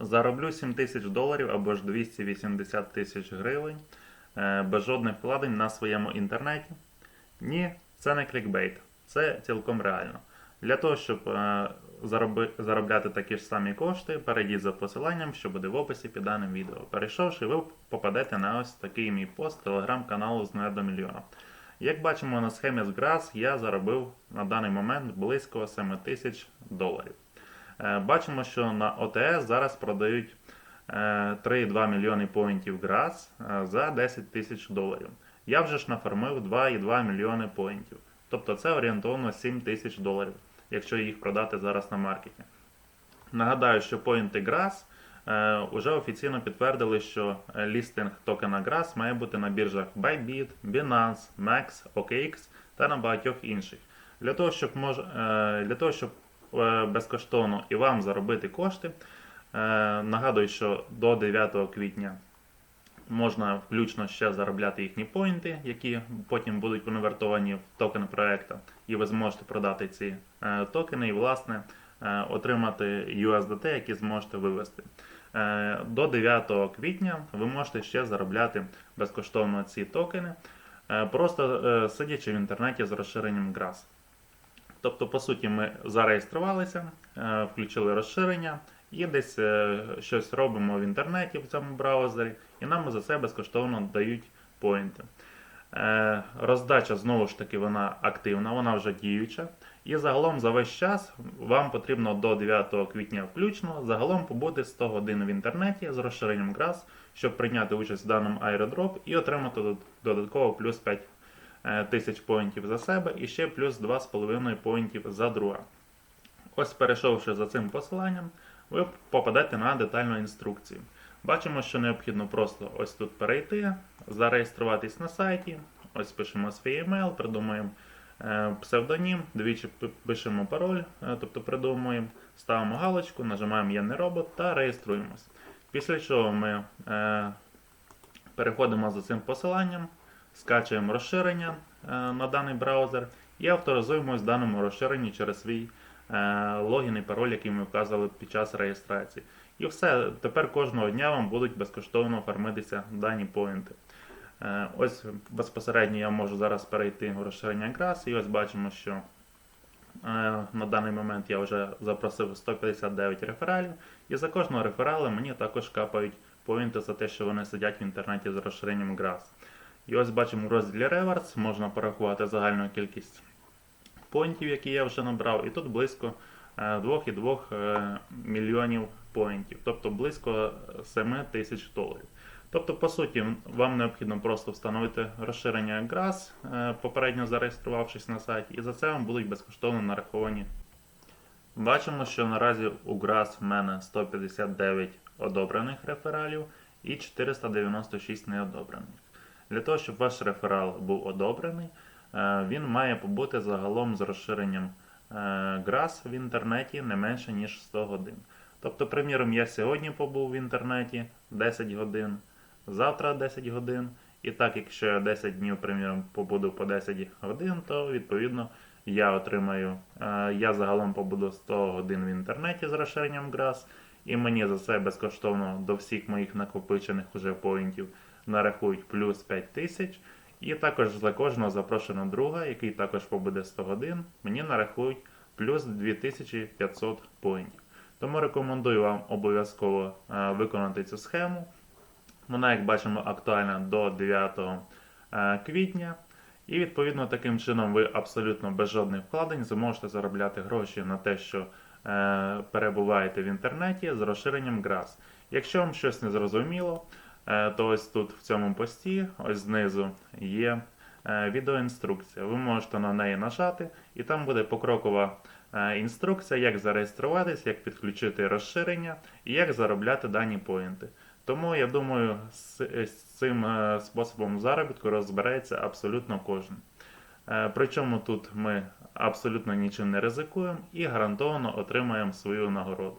Зароблю 7 тисяч доларів або ж 280 тисяч гривень е, без жодних вкладень на своєму інтернеті. Ні, це не клікбейт, це цілком реально. Для того, щоб е, зароби, заробляти такі ж самі кошти, перейдіть за посиланням, що буде в описі під даним відео. Перейшовши, ви попадете на ось такий мій пост телеграм-каналу з 0 до мільйона. Як бачимо на схемі з Грас, я заробив на даний момент близько 7 тисяч доларів. Е, Бачимо, що на ОТС зараз продають е, 3,2 мільйони поінтів Грас е, за 10 тисяч доларів. Я вже ж нафармив 2,2 мільйони поінтів. Тобто це орієнтовно 7 тисяч доларів, якщо їх продати зараз на маркеті. Нагадаю, що поінти Грас е, вже офіційно підтвердили, що е, лістинг токена Gras має бути на біржах Bybit, Binance, MEX, OKX та на багатьох інших. Для того, щоб, мож, е, для того, щоб е, безкоштовно і вам заробити кошти, е, нагадую, що до 9 квітня можна включно ще заробляти їхні поінти, які потім будуть конвертовані в токен проекту, і ви зможете продати ці е, токени і, власне, е, отримати USDT, які зможете вивести. Е, До 9 квітня ви можете ще заробляти безкоштовно ці токени, е, просто е, сидячи в інтернеті з розширенням GRAS. Тобто, по суті, ми зареєструвалися, е, включили розширення і десь е, щось робимо в інтернеті в цьому браузері, і нам за це безкоштовно дають поінти. Е, Роздача знову ж таки вона активна, вона вже діюча. І загалом за весь час вам потрібно до 9 квітня включно загалом побути 100 годин в інтернеті з розширенням GRAS, щоб прийняти участь в даному airdrop і отримати додатково плюс 5 е, тисяч поінтів за себе і ще плюс 2,5 поінтів за друга. Ось перейшовши за цим посиланням, ви попадете на детальну інструкцію. Бачимо, що необхідно просто ось тут перейти, зареєструватись на сайті. Ось пишемо свій емейл, придумуємо е, псевдонім, двічі пишемо пароль, е, тобто придумуємо, ставимо галочку, нажимаємо Я не робот та реєструємось. Після чого ми е, переходимо за цим посиланням, скачуємо розширення е, на даний браузер і авторизуємось в даному розширенні через свій е, логін і пароль, який ми вказували під час реєстрації. І все, тепер кожного дня вам будуть безкоштовно фармитися дані поінти. Е, Ось безпосередньо я можу зараз перейти в розширення Грас, і ось бачимо, що на даний момент я вже запросив 159 рефералів, і за кожного реферала мені також капають поінти за те, що вони сидять в інтернеті з розширенням Грас. І ось бачимо в розділі Rewards, можна порахувати загальну кількість поінтів, які я вже набрав, і тут близько е, 2,2 е, мільйонів поінтів, тобто близько 7 тисяч доларів. Тобто, по суті, вам необхідно просто встановити розширення GRAS, е, попередньо зареєструвавшись на сайті, і за це вам будуть безкоштовно нараховані. Бачимо, що наразі у GRAS в мене 159 одобрених рефералів і 496 неодобрених. Для того, щоб ваш реферал був одобрений, е, він має побути загалом з розширенням е, GRAS в інтернеті не менше, ніж 100 годин. Тобто, приміром, я сьогодні побув в інтернеті 10 годин, завтра 10 годин. І так, якщо я 10 днів, приміром, побуду по 10 годин, то відповідно я отримаю, е, я загалом побуду 100 годин в інтернеті з розширенням GRAS, і мені за це безкоштовно до всіх моїх накопичених уже поінтів нарахують плюс 5 тисяч. І також за кожного запрошеного друга, який також побуде 100 годин, мені нарахують плюс 2500 поінтів. Тому рекомендую вам обов'язково е, виконати цю схему. Вона, як бачимо, актуальна до 9 е, квітня. І відповідно таким чином ви абсолютно без жодних вкладень зможете заробляти гроші на те, що е, перебуваєте в інтернеті з розширенням GRAS. Якщо вам щось не зрозуміло, то ось тут в цьому пості, ось знизу, є е, відеоінструкція. Ви можете на неї нажати, і там буде покрокова е, інструкція, як зареєструватись, як підключити розширення і як заробляти дані поінти. Тому я думаю, з, цим е, способом заробітку розбереться абсолютно кожен. Е, Причому тут ми абсолютно нічим не ризикуємо і гарантовано отримаємо свою нагороду.